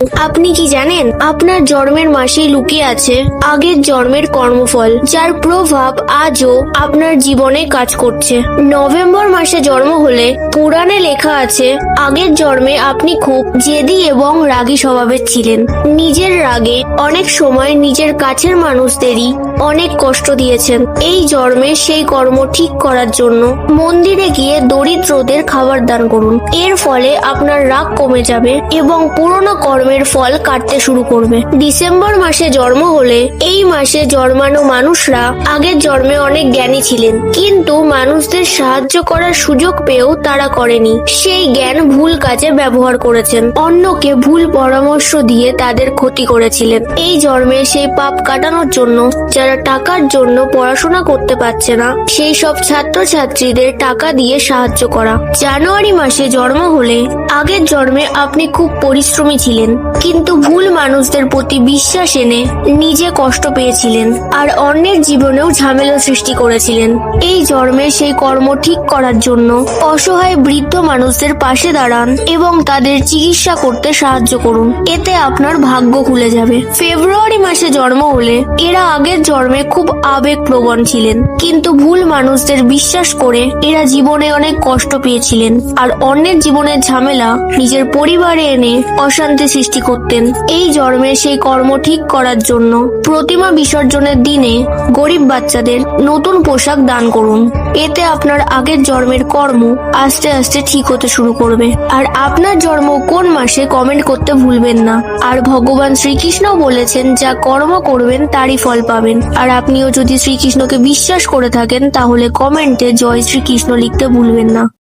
আপনি কি জানেন, আপনার জন্মের মাসেই লুকিয়ে আছে আগের জন্মের কর্মফল, যার প্রভাব আজও আপনার জীবনে কাজ করছে। নভেম্বর মাসে জন্ম হলে পুরাণে লেখা আছে, আগের জন্মে আপনি খুব জেদি এবং রাগী স্বভাবের ছিলেন। নিজের রাগে অনেক সময় নিজের কাছের মানুষদেরই অনেক কষ্ট দিয়েছেন। এই জন্মে সেই কর্ম ঠিক করার জন্য মন্দিরে গিয়ে দরিদ্রদের খাবার দান করুন। এর ফলে আপনার রাগ কমে যাবে এবং পুরনো কর্মের ফল কাটতে শুরু করবে। ডিসেম্বর মাসে জন্ম হলে এই মাসে জন্মানো মানুষরা আগের জন্মে অনেক জ্ঞানী ছিলেন। কিন্তু মানুষদের সাহায্য করার সুযোগ পেয়েও তারা করেনি। সেই জ্ঞান ভুল কাজে ব্যবহার করেছেন। অন্যকে ভুল পরামর্শ দিয়ে তাদের ক্ষতি করেছিলেন। এই জন্মে সেই পাপ কাটানোর জন্য যারা টাকার জন্য পড়াশোনা করতে পারছে না, সেই সব ছাত্রছাত্রীদের টাকা দিয়ে সাহায্য করা। জানুয়ারি মাসে জন্ম হলে আগের জন্মে আপনি খুব পরিশ্রমী ছিলেন। কিন্তু ভুল মানুষদের প্রতি বিশ্বাস এনে নিজে কষ্ট পেয়েছিলেন আর অন্যের জীবনেও ঝামেলা সৃষ্টি করেছিলেন। এই জন্মে সেই কর্ম ঠিক করার জন্য অসহায় বৃদ্ধ মানুষদের পাশে দাঁড়ান এবং তাদের চিকিৎসা করতে সাহায্য করুন। এতে আপনার ভাগ্য খুলে যাবে। ফেব্রুয়ারি মাসে জন্ম হলে এরা আগের জন্মে খুব আবেগপ্রবণ ছিলেন, কিন্তু ভুল মানুষদের বিশ্বাস করে এরা জীবনে অনেক কষ্ট পেয়েছিলেন। আর অন্যের জীবনের ঝামেলা নিজের পরিবারে এনে অশান্তি সৃষ্টি করতেন। এই জন্মে সেই কর্ম ঠিক করার জন্য প্রতিমা বিসর্জনের দিনে গরিব বাচ্চাদের নতুন পোশাক দান করুন। এতে আপনার আগের জন্মের কর্ম আস্তে আস্তে ঠিক হতে শুরু করবে। আর আপনার জন্ম কোন মাসে কমেন্ট করতে ভুলবেন না। আর ভগবান শ্রীকৃষ্ণ বলেছেন, যা কর্ম করবেন, তারই ফল পাবেন। আর আপনিও যদি শ্রীকৃষ্ণকে বিশ্বাস করে থাকেন, তাহলে কমেন্টে জয় শ্রীকৃষ্ণ লিখতে ভুলবেন না।